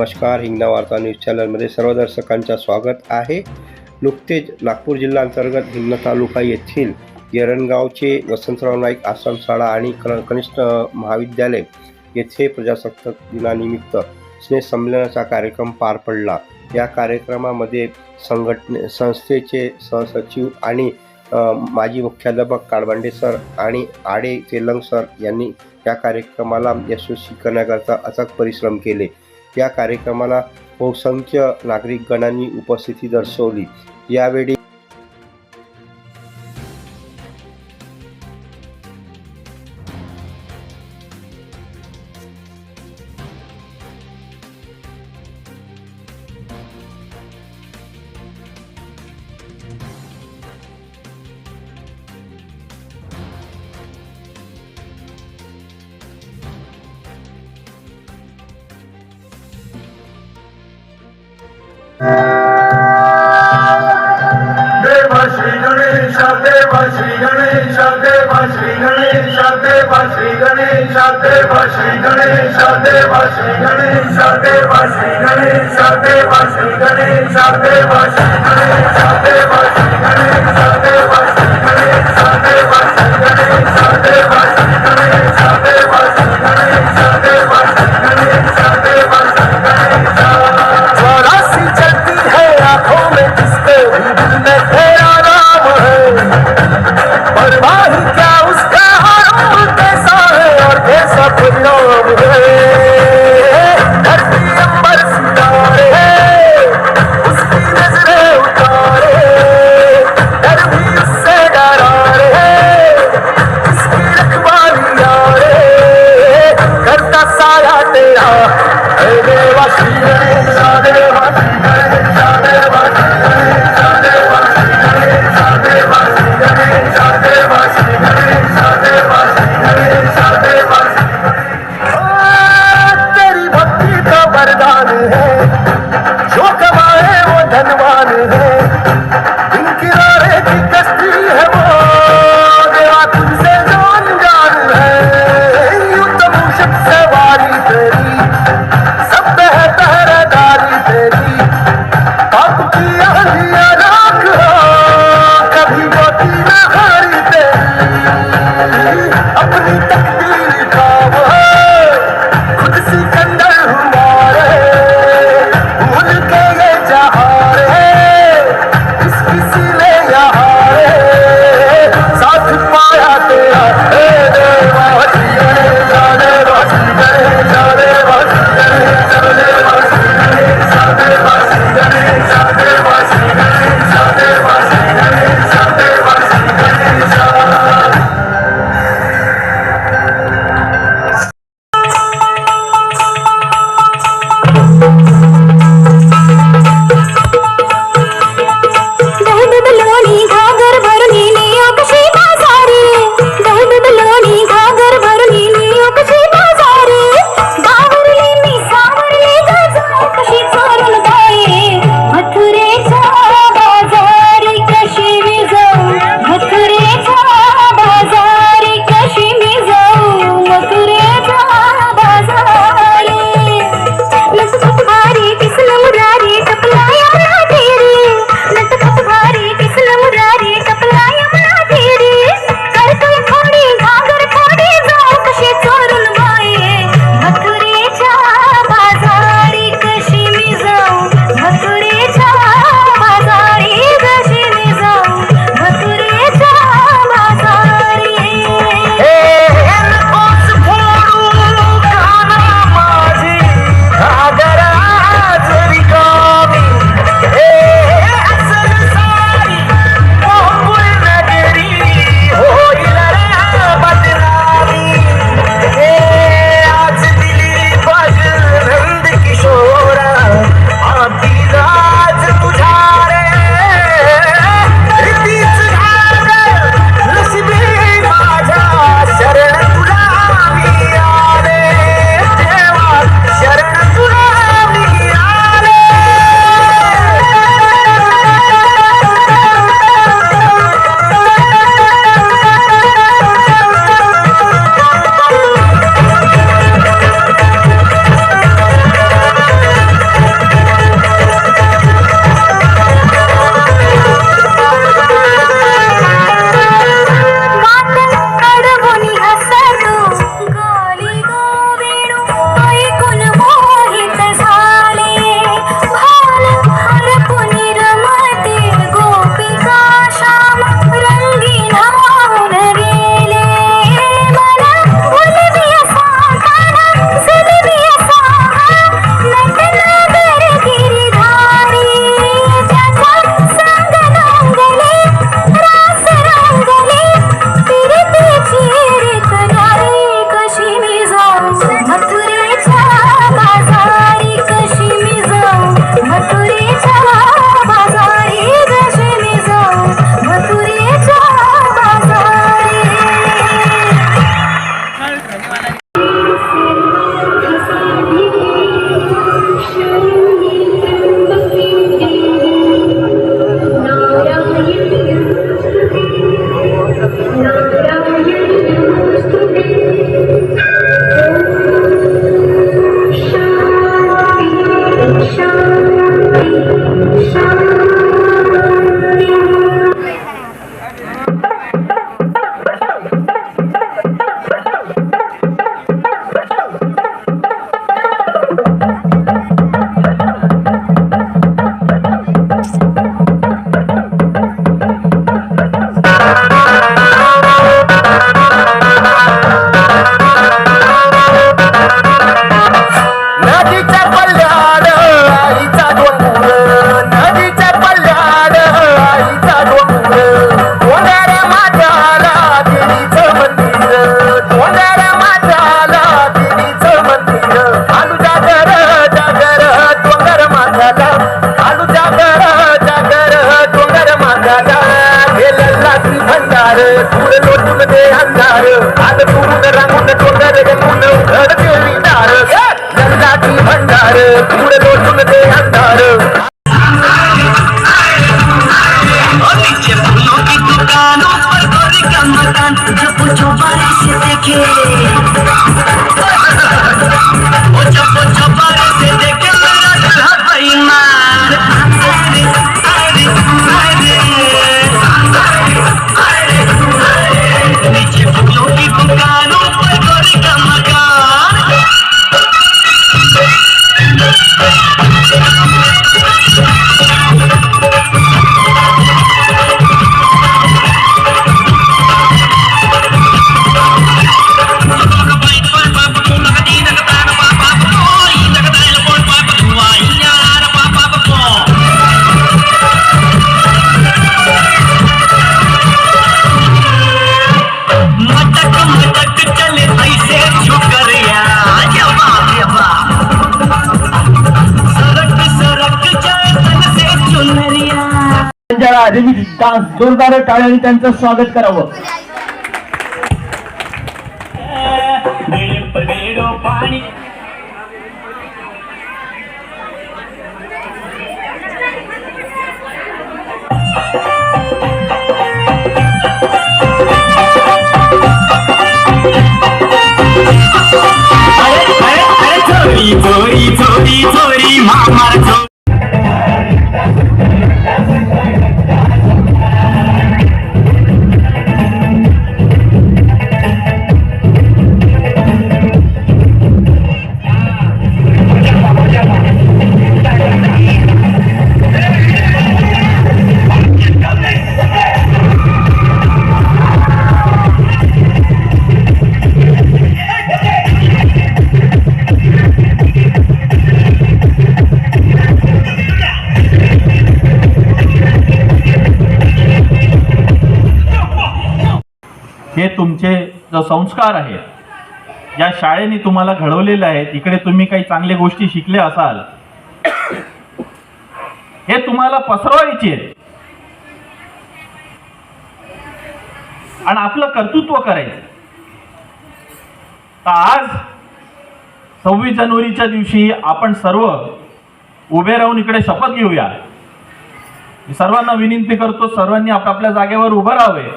नमस्कार हिंगणा वार्ता न्यूज चॅनलमध्ये सर्व दर्शकांचं स्वागत आहे. नुकतेच नागपूर जिल्हा अंतर्गत हिंगणा तालुका येथील येरणगावचे वसंतराव नाईक आश्रमशाळा आणि कनिष्ठ महाविद्यालय येथे प्रजासत्ताक दिनानिमित्त स्नेहसंमेलनाचा कार्यक्रम पार पडला. या कार्यक्रमामध्ये संघटने संस्थेचे सहसचिव आणि माजी मुख्याध्यापक काळबांडे सर आणि आडे तेलंग सर यांनी या कार्यक्रमाला यशस्वी करण्याकरता अथक परिश्रम केले. या कार्यक्रमाला बहुसंख्य नागरिक गणांनी उपस्थिती दर्शवली. यावेळी শ্রী গণেশ দেব শ্রী গণেশ দেব শ্রী গণেশ দেব শ্রী গণেশ দেব শ্রী গণেশ দেব শ্রী গণেশ দেব শ্রী গণেশ দেব শ্রী গণেশ দেব শ্রী গণেশ দেব नदीच्या मंदिर. होणाऱ्या माझ्याला देवीचं मंदिर. आलू जागर जागर डोंगर माझ्याला आलू जागर जागर डोंगर भंडार फुल लोटून दे अंधार. आलं पुरून रांगून डोंगर अंधार पुढे धूळ लोटून दे अंधार दुकानों पर का मकान जब देखे. ज्याला आधुनिक जोरदार टाळ्याने त्यांचं स्वागत करावं. पाणी चोरी चोरी चोरी चोरी. मामार तुमचे जो संस्कार आहेत ज्या शाळेने तुम्हाला घडवलेले आहेत इकडे तुम्ही काही चांगल्या गोष्टी शिकले असाल हे तुम्हाला पसरवायचे आणि आपलं कर्तृत्व करायचं. तर आज सव्वीस जानेवारीच्या दिवशी आपण सर्व उभे राहून इकडे शपथ घेऊया. सर्वांना विनंती करतो सर्वांनी आपापल्या जागेवर उभं राहावे.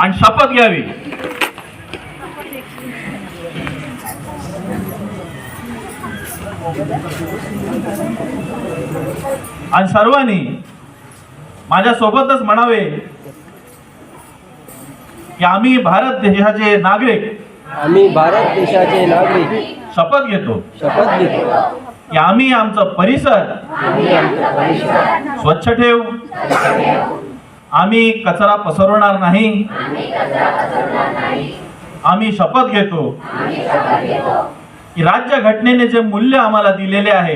आणि शपथ घ्यावी. आणि सर्वांनी माझ्या सोबतच म्हणावे की आम्ही भारत देशाचे नागरिक. आम्ही भारत देशाचे नागरिक. शपथ घेतो. शपथ घेतो. की आम्ही आमचं परिसर स्वच्छ ठेवू. आम्ही कचरा पसरवणार नाही. आम्ही शपथ घेतो. की राज्य घटनेने जे मूल्य आम्हाला दिलेले आहे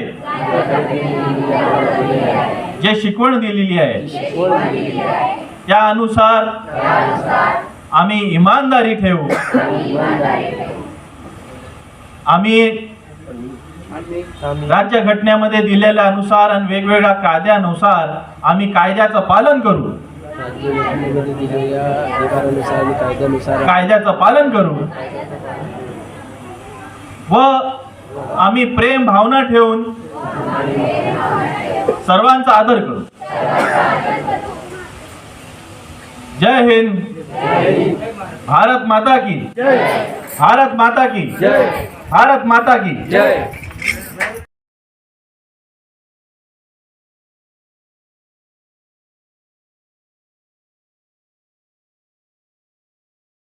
जे शिकवण दिलेली आहे त्यानुसार आम्ही इमानदारी ठेवू. आम्ही राज्य घटनेमध्ये दिलेल्या अनुसार आणि वेगवेगळ्या कायद्यानुसार आम्ही कायद्याचं पालन करू. दिलेल्या अधिकारानुसार आणि कायद्यानुसार कायद्याचं पालन करू व आम्ही प्रेम भावना ठेवून सर्वांचा आदर करू. जय हिंद. भारत माता की. भारत माता की. भारत माता की. जय